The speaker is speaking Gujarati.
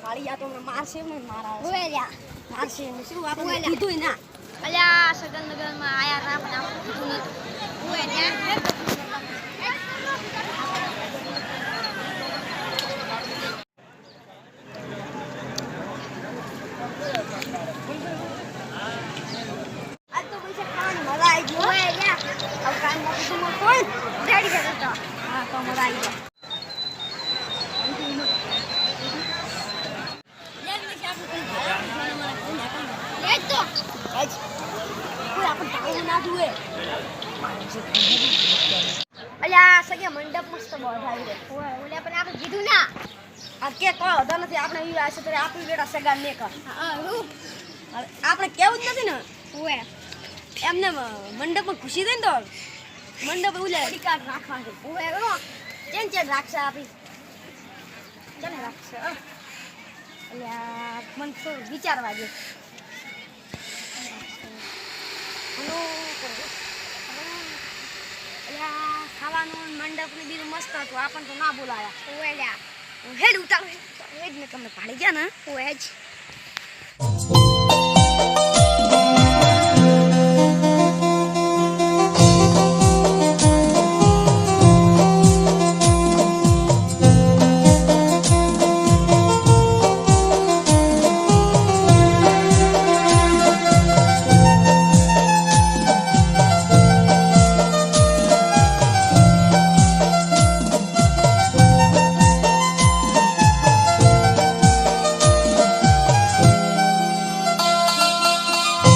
કાળિયા તો હમણાં મારશે ને મારા ઓય લ્યા મારશે તો. કોઈ ટાળું ના જુએ. અલ્યા સગે મંડપ મસ્ત બંધાવી દે ઓલે પણ આપણે કીધું ના. આ કે કોઈ નથી આપણે એવી આશે તો આપણી બેટા સગા ને કર આપણે કેવું જ નથી ને. ઓય. એમને મંડપમાં ખુશી દે ને તો મંડપ ઉલે ટિકાટ રાખવા છે રો ચેન ચેન રાખશે આપી ચને રાખશે. અલ્યા મને થોડું વિચારવા દે હલો કરું. અલ્યા ખાવાનું મંડપનું મંડપ ને બીજું મસ્ત હતું. આપણને તો ના બોલાયા. ઓય લ્યા હેડ ઉતારો. હેડ ને તમે ભાડી ગયા ને? ઓય જ.